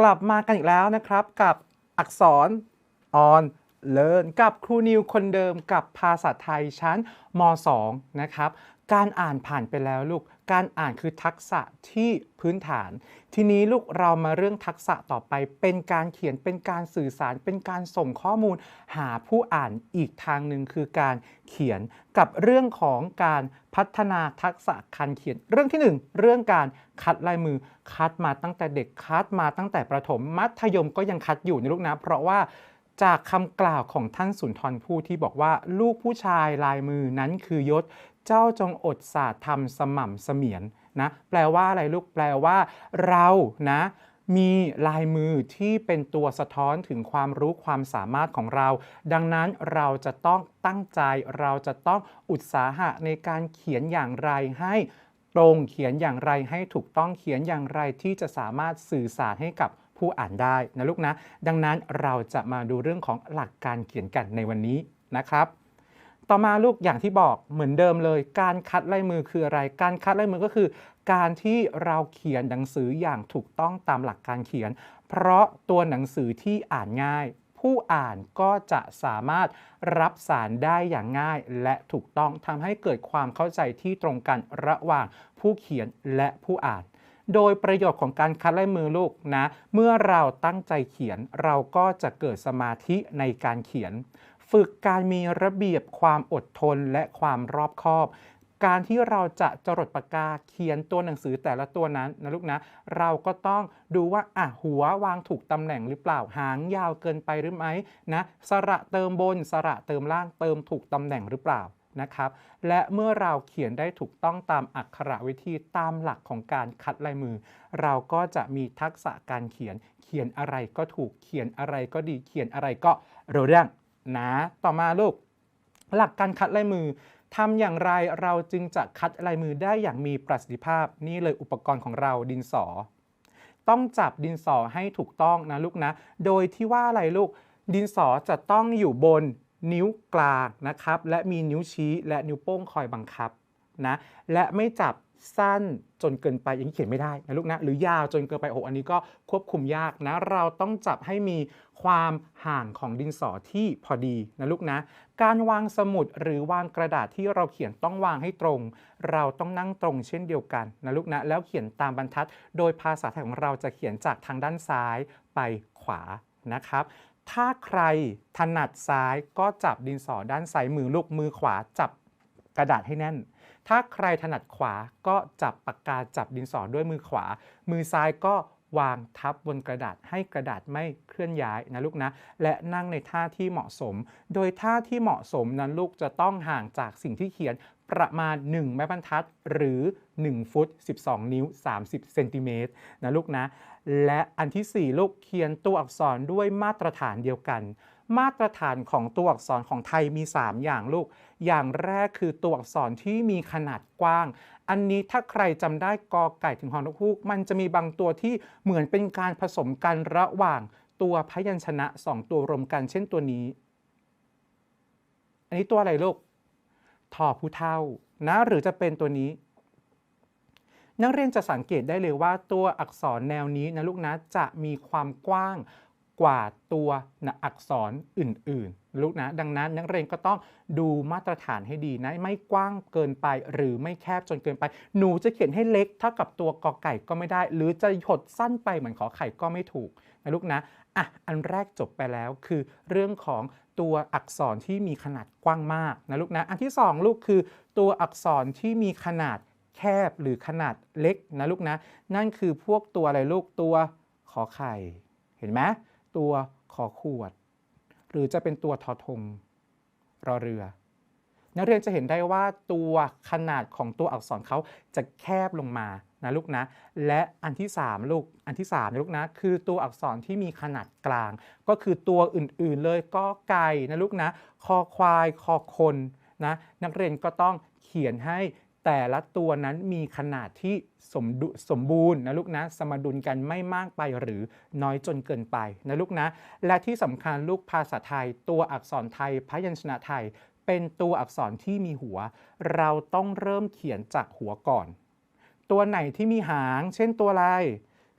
กลับมากันอีกแล้วนะครับ กับอักษรออนเลินกับครูนิวคนเดิมกับภาษาไทยชั้นม .2 นะครับ การอ่านผ่านไปแล้วลูก การอ่านคือทักษะที่พื้นฐาน ทีนี้ลูกเรามาเรื่องทักษะต่อไป เป็นการเขียน เป็นการสื่อสาร เป็นการส่งข้อมูล หาผู้อ่านอีกทางหนึ่งคือการเขียนกับเรื่องของการพัฒนาทักษะการเขียน เรื่องที่หนึ่งเรื่องการคัดลายมือ คัดมาตั้งแต่เด็ก คัดมาตั้งแต่ประถม มัธยมก็ยังคัดอยู่นะลูกนะ เพราะว่าจากคำกล่าวของท่านสุนทรภู่ที่บอกว่า ลูกผู้ชายลายมือนั้นคือยศ เจ้าจงอดศาสตร์ทำสม่ำเสมียนนะแปลว่าอะไรลูกแปลว่า เรานะมีลายมือที่เป็นตัวสะท้อนถึงความรู้ความสามารถของเรา ดังนั้นเราจะต้องตั้งใจ เราจะต้องอุตสาหะในการเขียนอย่างไรให้ตรงเขียนอย่างไรให้ถูกต้องเขียนอย่างไรที่จะสามารถสื่อสารให้กับผู้อ่านได้นะลูกนะ ดังนั้นเราจะมาดูเรื่องของหลักการเขียนกันในวันนี้นะครับ ต่อมาลูกอย่างที่บอกเหมือนเดิมเลย การคัดลายมือคืออะไร การคัดลายมือก็คือ การที่เราเขียนหนังสืออย่างถูกต้องตามหลักการเขียน เพราะตัวหนังสือที่อ่านง่าย ผู้อ่านก็จะสามารถรับสารได้อย่างง่าย และถูกต้องทำให้เกิดความเข้าใจที่ตรงกันระหว่างผู้เขียนและผู้อ่านโดยประโยชน์ของการคัดลายมือลูกนะ เมื่อเราตั้งใจเขียนเราก็จะเกิดสมาธิในการเขียน ฝึกการมีระเบียบความอดทนและความรอบคอบ การที่เราจะจรดปากกาเขียนตัวหนังสือแต่ละตัวนั้นนะลูกนะ เราก็ต้องดูว่าอะหัววางถูกตำแหน่งหรือเปล่าหางยาวเกินไปหรือไม่นะสระเติมบนสระเติมล่างเติมถูกตำแหน่งหรือเปล่านะครับและเมื่อเราเขียนได้ถูกต้องตามอักขระวิธีตามหลักของการคัดลายมือ เราก็จะมีทักษะการเขียน เขียนอะไรก็ถูกเขียนอะไรก็ดีเขียนอะไรก็รู้เรื่อง นะต่อมาลูก หลักการคัดลายมือทำอย่างไรเราจึงจะคัดลายมือได้อย่างมีประสิทธิภาพ นี่เลยอุปกรณ์ของเราดินสอ ต้องจับดินสอให้ถูกต้องนะลูกนะ โดยที่ว่าอะไรลูก ดินสอจะต้องอยู่บนนิ้วกลางนะครับ และมีนิ้วชี้และนิ้วโป้งคอยบังคับ นะและไม่จับสั้นจนเกินไปอย่างนี้เขียนไม่ได้นะลูกนะหรือยาวจนเกินไปโอ้อันนี้ก็ควบคุมยากนะ เราต้องจับให้มีความห่างของดินสอที่พอดีนะลูกนะ การวางสมุดหรือวางกระดาษที่เราเขียนต้องวางให้ตรง เราต้องนั่งตรงเช่นเดียวกันนะลูกนะแล้วเขียนตามบรรทัด โดยภาษาไทยของเราจะเขียนจากทางด้านซ้ายไปขวานะครับถ้าใครถนัดซ้ายก็จับดินสอด้านซ้ายมือลูกมือขวาจับกระดาษให้แน่น ถ้าใครถนัดขวาก็จับปากกาจับดินสอด้วยมือขวา มือซ้ายก็วางทับบนกระดาษให้กระดาษไม่เคลื่อนย้ายนะลูกนะ และนั่งในท่าที่เหมาะสม โดยท่าที่เหมาะสมนั้นลูกจะต้องห่างจากสิ่งที่เขียนประมาณ 1 ไม้บรรทัดหรือ 1 ฟุต 12 นิ้ว 30 เซนติเมตรนะลูกนะ และอันที่ 4 ลูกเขียนตัวอักษรด้วยมาตรฐานเดียวกัน มาตรฐานของตัวอักษรของไทยมี 3 อย่างลูก อย่างแรกคือตัวอักษรที่มีขนาดกว้าง อันนี้ถ้าใครจำได้กอไก่ถึงฮอนกฮูก มันจะมีบางตัวที่เหมือนเป็นการผสมกันระหว่างตัวพยัญชนะ 2 ตัวรวมกันเช่นตัวนี้ อันนี้ตัวอะไรลูกทอผู้เท่านะหรือจะเป็นตัวนี้ นักเรียนจะสังเกตได้เลยว่าตัวอักษรแนวนี้นะลูกนะจะมีความกว้าง กว่าตัวนะอักษรอื่นๆลูกนะดังนั้นนักเรียนก็ต้องดูมาตรฐานให้ดีนะไม่กว้างเกินไปหรือไม่แคบจนเกินไป หนูจะเขียนให้เล็กเท่ากับตัวกอไก่ก็ไม่ได้ หรือจะหดสั้นไปเหมือนขอไข่ก็ไม่ถูกนะลูกนะอะอันแรกจบไปแล้วคือเรื่องของตัวอักษรที่มีขนาดกว้างมากนะลูกนะอันที่สองลูกคือตัวอักษรที่มีขนาดแคบหรือขนาดเล็กนะลูกนะ นั่นคือพวกตัวอะไรลูกตัวขอไข่ เห็นไหม ตัวขอขวด หรือจะเป็นตัวทอทงรอเรือ นักเรียนจะเห็นได้ว่าตัวขนาดของตัวอักษรเขาจะแคบลงมานะลูกนะ และอันที่3ลูกอันที่3นะลูกนะคือตัวอักษรที่มีขนาดกลาง ก็คือตัวอื่นๆเลยก็ไก่นะลูกนะ คอควายคอคนนะนักเรียนก็ต้องเขียนให้ แต่ละตัวนั้นมีขนาดที่สมดุสมบูรณ์นะลูกนะสมดุลกันไม่มากไปหรือน้อยจนเกินไปนะลูกนะ และที่สำคัญลูกภาษาไทย ตัวอักษรไทย พยัญชนะไทย เป็นตัวอักษรที่มีหัว เราต้องเริ่มเขียนจากหัวก่อน ตัวไหนที่มีหาง เช่นตัวอะไร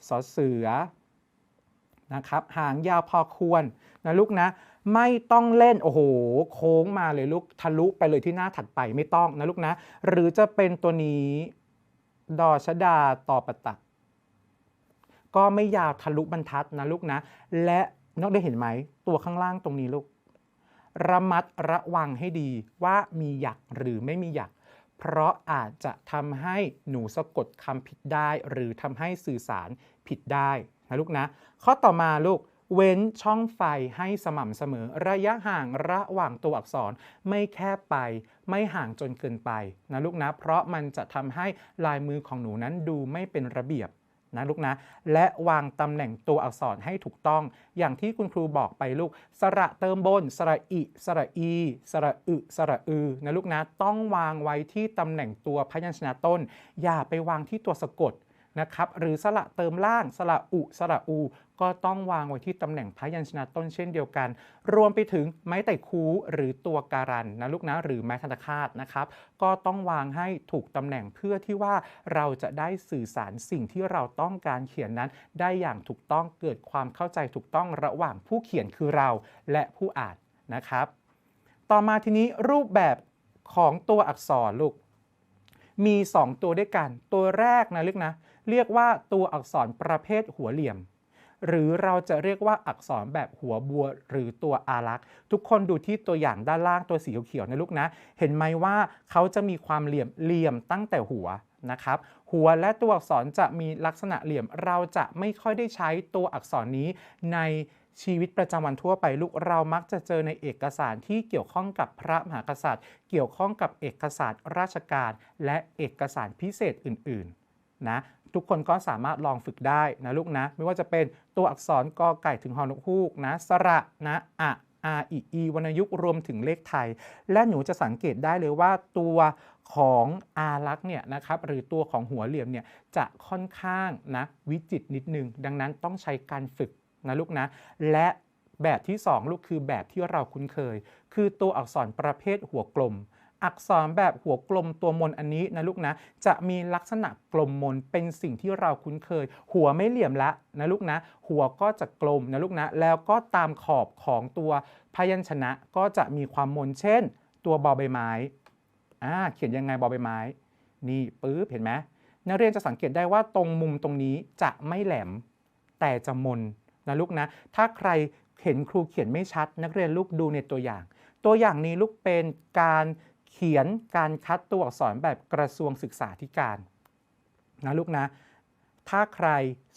สอเสือนะครับหางยาวพอควรนะลูกนะ ไม่ต้องเล่น โอ้โห โค้งมาเลยลูกทะลุไปเลยที่หน้าถัดไปไม่ต้องนะลูกนะ หรือจะเป็นตัวนี้ดอชดาต่อประตัก ก็ไม่ยาวทะลุบรรทัดนะลูกนะ และนอกได้เห็นไหม ตัวข้างล่างตรงนี้ลูก ระมัดระวังให้ดีว่ามีหยักหรือไม่มีหยัก เพราะอาจจะทำให้หนูสะกดคำผิดได้ หรือทำให้สื่อสารผิดได้นะลูกนะ ข้อต่อมาลูก เว้นช่องไฟให้สม่ำเสมอ ระยะห่างระหว่างตัวอักษรไม่แคบไป ไม่ห่างจนเกินไปนะลูกนะ เพราะมันจะทำให้ลายมือของหนูนั้นดูไม่เป็นระเบียบนะลูกนะ และวางตำแหน่งตัวอักษรให้ถูกต้อง อย่างที่คุณครูบอกไปลูก สระเติมบน สระอิ สระอี สระอึ สระอือนะลูกนะ ต้องวางไว้ที่ตำแหน่งตัวพยัญชนะต้น อย่าไปวางที่ตัวสะกด นะครับหรือสระเติมล่างสระอุสระอู ก็ต้องวางไว้ที่ตำแหน่งพยัญชนะต้นเช่นเดียวกัน รวมไปถึงไม้ไต่คูหรือตัวการันนะลูกนะหรือไม้ธนคาตนะครับ ก็ต้องวางให้ถูกตำแหน่งเพื่อที่ว่าเราจะได้สื่อสารสิ่งที่เราต้องการเขียนนั้น ได้อย่างถูกต้องเกิดความเข้าใจถูกต้องระหว่างผู้เขียนคือเราและผู้อ่านนะครับ ต่อมาทีนี้รูปแบบของตัวอักษรลูกมี 2 ตัวด้วยกัน ตัวแรกนะลูกนะ เรียกว่าตัวอักษรประเภทหัวเหลี่ยม หรือเราจะเรียกว่าอักษรแบบหัวบัว หรือตัวอารักษ์ทุกคนดูที่ตัวอย่างด้านล่างตัวสีเขียวๆนะลูกนะ เห็นไหมว่าเขาจะมีความเหลี่ยมเหลี่ยมตั้งแต่หัวนะครับหัวและตัวอักษรจะมีลักษณะเหลี่ยม เราจะไม่ค่อยได้ใช้ตัวอักษรนี้ในชีวิตประจำวันทั่วไปลูกเรามักจะเจอในเอกสารที่เกี่ยวข้องกับพระมหากษัตริย์ เกี่ยวข้องกับเอกสารราชการ และเอกสารพิเศษอื่นๆนะ ทุกคนก็สามารถลองฝึกได้นะลูกนะ ไม่ว่าจะเป็นตัวอักษรกอไก่ถึงฮอนกฮูกนะสระนะอะอาอีอีวรรณยุกต์รวมถึงเลขไทย และหนูจะสังเกตได้เลยว่าตัวของอารักษ์เนี่ยนะครับหรือตัวของหัวเหลี่ยมเนี่ยจะค่อนข้างนะวิจิตรนิดนึง ดังนั้นต้องใช้การฝึกนะลูกนะ และแบบที่ 2 ลูกคือแบบที่เราคุ้นเคย คือตัวอักษรประเภทหัวกลม อักษรแบบหัวกลมตัวมนอันนี้นะลูกนะ จะมีลักษณะกลมมนเป็นสิ่งที่เราคุ้นเคย หัวไม่เหลี่ยมละนะลูกนะ หัวก็จะกลมนะลูกนะ แล้วก็ตามขอบของตัวพยัญชนะก็จะมีความมนเช่น ตัวบอใบไม้อ่าเขียนยังไงบอใบไม้ นี่ปื๊บเห็นไหมนักเรียนจะสังเกตได้ว่าตรงมุมตรงนี้จะไม่แหลม แต่จะมนนะลูกนะ ถ้าใครเห็นครูเขียนไม่ชัด นักเรียนลูกดูในตัวอย่าง ตัวอย่างนี้ลูกเป็นการ ขียนการคัดตัวอักษรแบบกระทรวงศึกษาธิการนะลูกนะ ถ้าใคร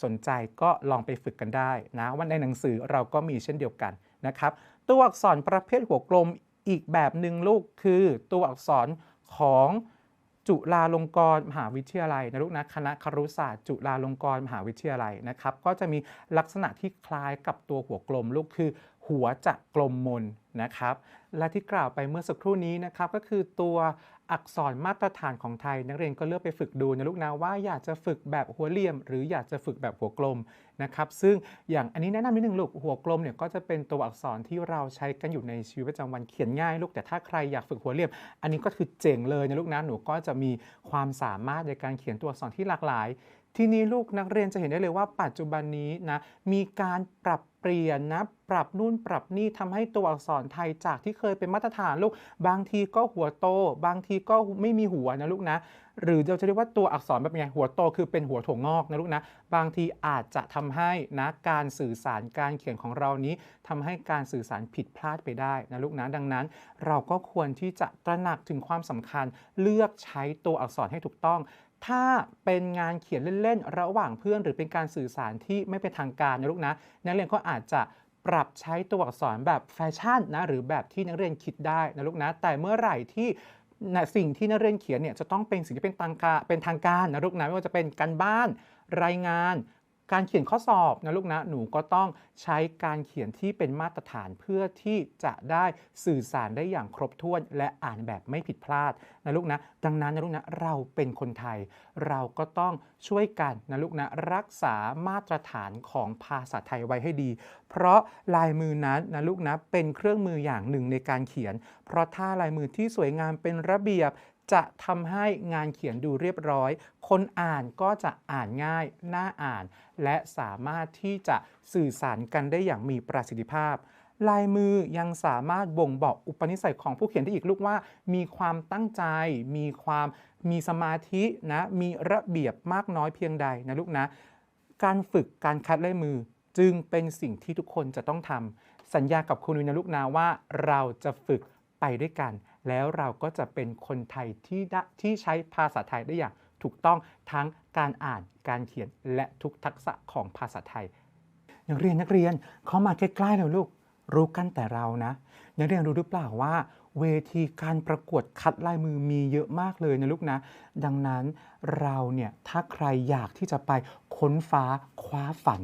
สนใจก็ลองไปฝึกกันได้นะว่าในหนังสือเราก็มีเช่นเดียวกันนะครับ ตัวอักษรประเภทหัวกลมอีกแบบหนึ่งลูกคือตัวอักษรของจุฬาลงกรณ์มหาวิทยาลัยนะลูกนะคณะครุศาสตร์ จุฬาลงกรณ์มหาวิทยาลัยนะครับ ก็จะมีลักษณะที่คล้ายกับตัวหัวกลมลูกคือ หัวจะกลมมนนะครับ และที่กล่าวไปเมื่อสักครู่นี้นะครับ ก็คือตัวอักษรมาตรฐานของไทย นักเรียนก็เลือกไปฝึกดูนะลูกนะว่าอยากจะฝึกแบบหัวเหลี่ยม หรืออยากจะฝึกแบบหัวกลมนะครับซึ่งอย่างอันนี้แนะนำนิดนึงลูกหัวกลมเนี่ยก็จะเป็นตัวอักษรที่เราใช้กันอยู่ในชีวิตประจำวันเขียนง่ายลูกแต่ถ้าใครอยากฝึกหัวเหลี่ยม อันนี้ก็คือเจ๋งเลยนะลูกนะหนูก็จะมีความสามารถในการเขียนตัวอักษรที่หลากหลาย ทีนี้ลูกนักเรียนจะเห็นได้เลยว่าปัจจุบันนี้นะมีการปรับ ปลี่ยนนะ ปรับนู่นปรับนี่ทำให้ตัวอักษรไทยจากที่เคยเป็นมาตรฐานลูก บางทีก็หัวโต บางทีก็ไม่มีหัวนะลูกนะ หรือเราจะเรียกว่าตัวอักษรแบบไงหัวโตคือเป็นหัวถั่วงอกนะลูกนะ บางทีอาจจะทำให้นะการสื่อสารการเขียนของเรานี้ทำให้การสื่อสารผิดพลาดไปได้นะลูกนะดังนั้น เราก็ควรที่จะตระหนักถึงความสำคัญ เลือกใช้ตัวอักษรให้ถูกต้อง ถ้าเป็นงานเขียนเล่นๆ ระหว่างเพื่อน หรือเป็นการสื่อสารที่ไม่เป็นทางการนะลูกนะ นักเรียนก็อาจจะปรับใช้ตัวอักษรแบบแฟชั่นนะหรือแบบที่นักเรียนคิดได้นะลูกนะ แต่เมื่อไหร่ที่นะสิ่งที่นักเรียนเขียนเนี่ยจะต้องเป็นสิ่งที่เป็นทางการเป็นทางการนะลูกนะไม่ว่าจะเป็นการบ้านรายงาน การเขียนข้อสอบนะลูกนะหนูก็ต้องใช้การเขียนที่เป็นมาตรฐานเพื่อที่จะได้สื่อสารได้อย่างครบถ้วน และอ่านแบบไม่ผิดพลาดนะลูกนะดังนั้นนะลูกนะเราเป็นคนไทย เราก็ต้องช่วยกันนะลูกนะรักษามาตรฐานของภาษาไทยไว้ให้ดี เพราะลายมือนั้นนะลูกนะเป็นเครื่องมืออย่างหนึ่งในการเขียน เพราะถ้าลายมือที่สวยงามเป็นระเบียบ จะทำให้งานเขียนดูเรียบร้อย คนอ่านก็จะอ่านง่าย น่าอ่าน และสามารถที่จะสื่อสารกันได้อย่างมีประสิทธิภาพ ลายมือยังสามารถบ่งบอกอุปนิสัยของผู้เขียนได้อีกลูกว่า มีความตั้งใจ มีความมีสมาธินะ มีระเบียบมากน้อยเพียงใดนะลูกนะ การฝึกการคัดลายมือจึงเป็นสิ่งที่ทุกคนจะต้องทำสัญญากับคุณนุ้ยนะลูกนะว่าเราจะฝึกไปด้วยกัน แล้วเราก็จะเป็นคนไทยที่ได้ที่ใช้ภาษาไทยได้อย่างถูกต้องทั้งการอ่านการเขียนและทุกทักษะของภาษาไทยนักเรียนนักเรียนเขามาใกล้ๆแล้วลูกรู้กันแต่เรานะ นักเรียนรู้หรือเปล่าว่า เวทีการประกวดคัดลายมือมีเยอะมากเลยนะลูกนะ ดังนั้นเราเนี่ยถ้าใครอยากที่จะไปค้นฟ้าคว้าฝัน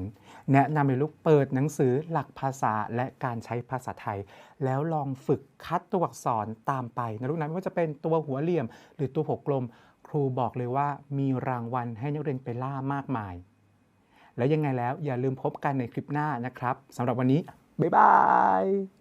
แนะนำเลยลูกเปิดหนังสือหลักภาษาและการใช้ภาษาไทย แล้วลองฝึกคัดตัวอักษรตามไปนะลูกนะไม่ว่าจะเป็นตัวหัวเหลี่ยม หรือตัวหัวกลม ครูบอกเลยว่ามีรางวัลให้นักเรียนไปล่ามากมาย แล้วยังไงแล้วอย่าลืมพบกันในคลิปหน้านะครับสำหรับวันนี้บ๊ายบาย